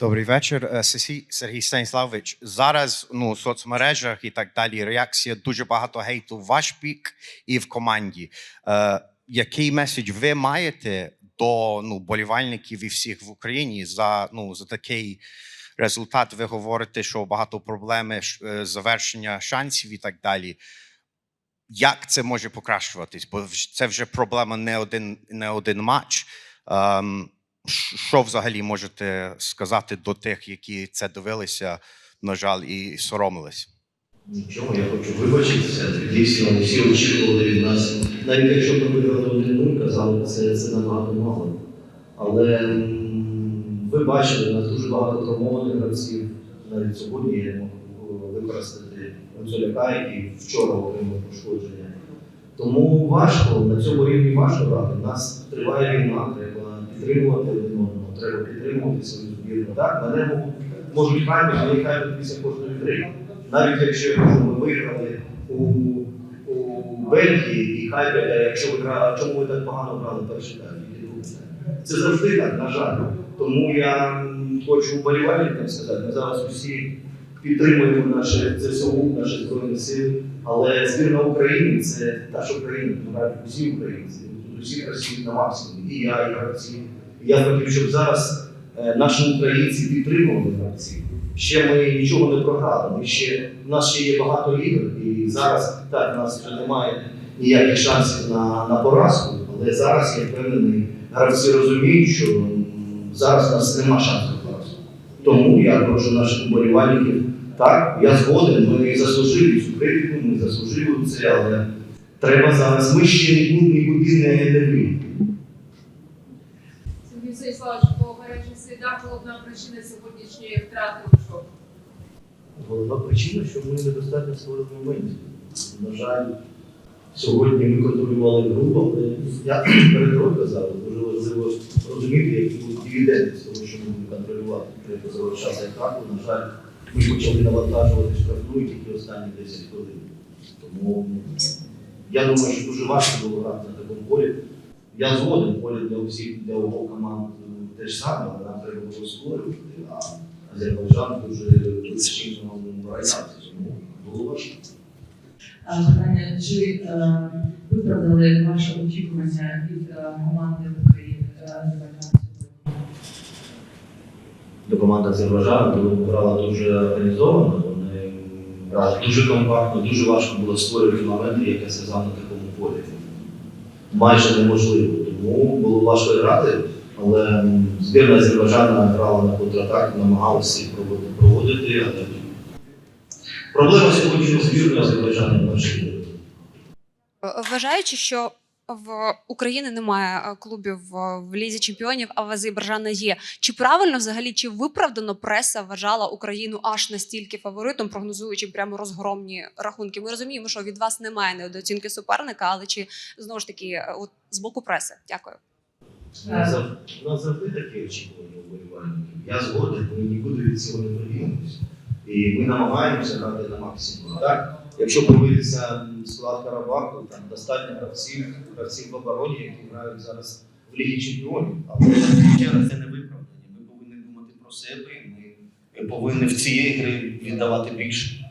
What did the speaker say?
Добрий вечір, Сергій Станіславович. Зараз ну, в соцмережах і так далі реакція дуже багато гейту в ваш бік і в команді. Е, який меседж ви маєте до ну, болівальників і всіх в Україні за, ну, за такий результат? Ви говорите, що багато проблеми е, завершення шансів і так далі. Як це може покращуватись? Бо це вже проблема не один, не один матч. Ем, Що взагалі можете сказати до тих, які це дивилися, на жаль, і соромились? Нічого, я хочу вибачитися. Дійсно, всі очікували від нас. Навіть якщо ми виграли один 0 казали, це, це набагато мало. Але ви бачили, у нас дуже багато травмованих гравців. Навіть сьогодні я можу використати Гуцуляка, який вчора отримав пошкодження. Тому важко, на цьому рівні важко грати. У нас триває війна, треба підтримувати один одного, треба підтримувати свою збірну. Так, мене можуть- хайпити, але хайпити після кожної гри. Навіть якщо ми виграли у, у Бельгії і а якщо ви грали, чому ви так погано грали перший тайм? і другий? Це завжди так, на жаль. Тому я хочу вболівальникам сказати, ми зараз усі підтримуємо наше ЗСУ, наші Збройні Сили, але збірна України це та ж Україна, усі українці, усі працюють на максимумі, і я, і гравці. Я хотів, щоб зараз е, наші українці підтримували гравців. Ще ми нічого не програли. Ми ще, у нас ще є багато ігор, і зараз так, у нас вже немає ніяких шансів на, на поразку, але зараз я впевнений, гравці розуміють, що зараз у нас нема шансу на поразку. Тому я прошу наших вболівальників, так, я згоден, ми заслужили цю критику, ми заслужили це, але треба зараз. Ми ще нікуди не, вийдемо. Сергій Станіславович, по гарячих слідах головна причина сьогоднішньої втрати у що? Головна причина, що ми недостатньо створили моментів. На жаль, сьогодні ми контролювали гру, але я перед казав, дуже важливо розуміти, які будуть дивіденди з того, що ми будемо контролювати. Треба завершати атаку. На жаль, ми почали навантажувати штрафну і тільки останні 10 хвилин. Тому я думаю, що дуже важко було грати на такому полі. Я згоден, поле для усіх, для обох команд е, те ж саме, але нам треба було створювати. А Азербайджан дуже дуже щільно тому було важко. Питання, чи е, виправдали ваше очікування від е, команди України Азербайджану? До команди Азербайджану грала дуже організовано, дуже компактно, дуже важко було створювати моменти, яке сказав, на такому полі. Майже неможливо. Тому було важко грати, але збірна Азербайджана грала на контратаку, намагалася проводити, але проблема сьогодні не збірної Азербайджану в першій. Вважаючи, що в України немає е, клубів в, в лізі чемпіонів, а в Азербайджана є. Чи правильно взагалі чи виправдано преса вважала Україну аж настільки фаворитом, прогнозуючи прямо розгромні рахунки? Ми розуміємо, що від вас немає недооцінки суперника, але чи знову ж таки е, от з боку преси? Дякую. У нас завжди такі очікування вболівальників. Я згоден, ми нікуди від цього не поділимося. І ми намагаємося грати на максимум. Так? Якщо подивитися склад Карабаху, там достатньо гравців, гравців в обороні, які грають зараз в Лігі Чемпіонів. Але ще це не виправдання. Ми повинні думати про себе, і ми повинні в цієї гри віддавати більше.